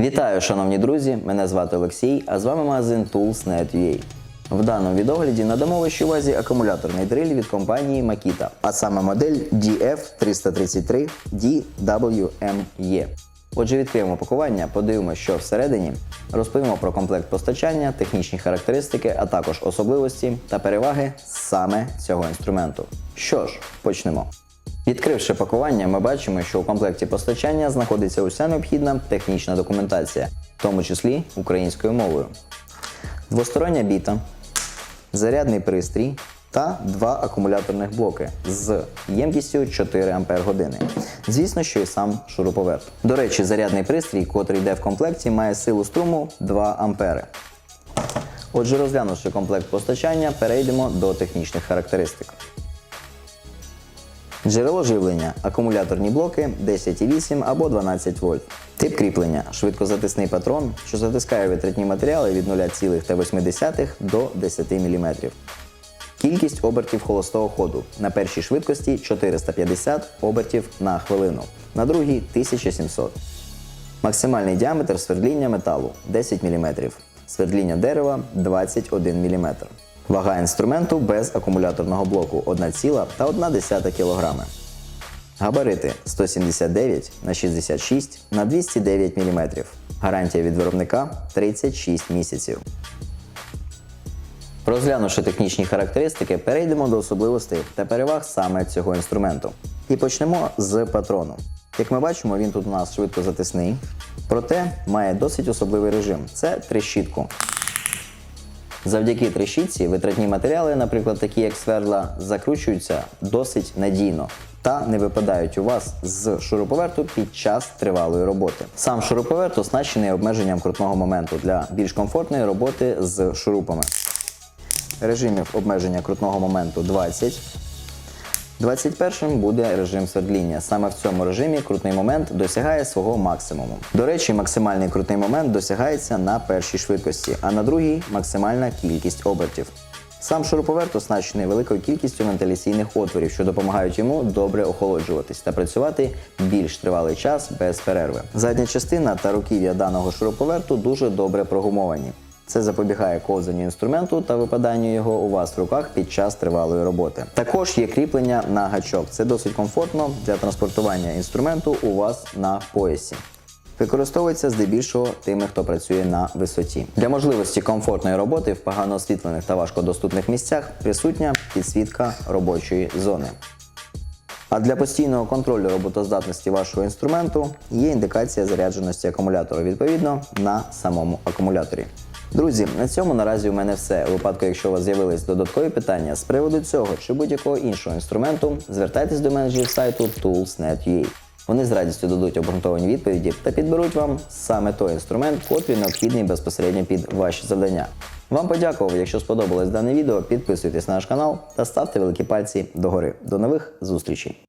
Вітаю, шановні друзі! Мене звати Олексій, а з вами магазин Tools.net.ua. В даному відогляді надамо вашій увазі акумуляторний дриль від компанії Makita, а саме модель DF333 DWME. Отже, відкриємо пакування, подивимося, що всередині, розповімо про комплект постачання, технічні характеристики, а також особливості та переваги саме цього інструменту. Що ж, почнемо. Відкривши пакування, ми бачимо, що у комплекті постачання знаходиться уся необхідна технічна документація, в тому числі українською мовою. Двостороння біта, зарядний пристрій та два акумуляторних блоки з ємкістю 4 Ампер години. Звісно, що і сам шуруповерт. До речі, зарядний пристрій, котрий йде в комплекті, має силу струму 2 Ампери. Отже, розглянувши комплект постачання, перейдемо до технічних характеристик. Джерело живлення акумуляторні блоки 10,8 або 12 вольт. Тип кріплення швидкозатисний патрон, що затискає витратні матеріали від 0,8 до 10 мм. Кількість обертів холостого ходу на першій швидкості 450 обертів на хвилину, на другій 1700. Максимальний діаметр свердління металу 10 мм, свердління дерева 21 мм. Вага інструменту без акумуляторного блоку 1,1 кг. Габарити 179 на 66 на 209 мм. Гарантія від виробника 36 місяців. Розглянувши технічні характеристики, перейдемо до особливостей та переваг саме цього інструменту. І почнемо з патрону. Як ми бачимо, він тут у нас швидкозатисний, проте має досить особливий режим це трещітку. Завдяки трещітці витратні матеріали, наприклад, такі як свердла, закручуються досить надійно та не випадають у вас з шуруповерту під час тривалої роботи. Сам шуруповерт оснащений обмеженням крутного моменту для більш комфортної роботи з шурупами. Режимів обмеження крутного моменту 20. 21 буде режим свердління. Саме в цьому режимі крутний момент досягає свого максимуму. До речі, максимальний крутний момент досягається на першій швидкості, а на другій максимальна кількість обертів. Сам шуруповерт оснащений великою кількістю вентиляційних отворів, що допомагають йому добре охолоджуватись та працювати більш тривалий час без перерви. Задня частина та руків'я даного шуруповерту дуже добре прогумовані. Це запобігає ковзанню інструменту та випаданню його у вас в руках під час тривалої роботи. Також є кріплення на гачок. Це досить комфортно для транспортування інструменту у вас на поясі. Використовується здебільшого тими, хто працює на висоті. Для можливості комфортної роботи в погано освітлених та важкодоступних місцях присутня підсвітка робочої зони. А для постійного контролю роботоздатності вашого інструменту є індикація зарядженості акумулятора відповідно на самому акумуляторі. Друзі, на цьому наразі у мене все. У випадку, якщо у вас з'явились додаткові питання з приводу цього чи будь-якого іншого інструменту, звертайтесь до менеджерів сайту Tools.net.ua. Вони з радістю дадуть обґрунтовані відповіді та підберуть вам саме той інструмент, котрий необхідний безпосередньо під ваші завдання. Вам подякував, якщо сподобалось дане відео, підписуйтесь на наш канал та ставте великі пальці догори. До нових зустрічей!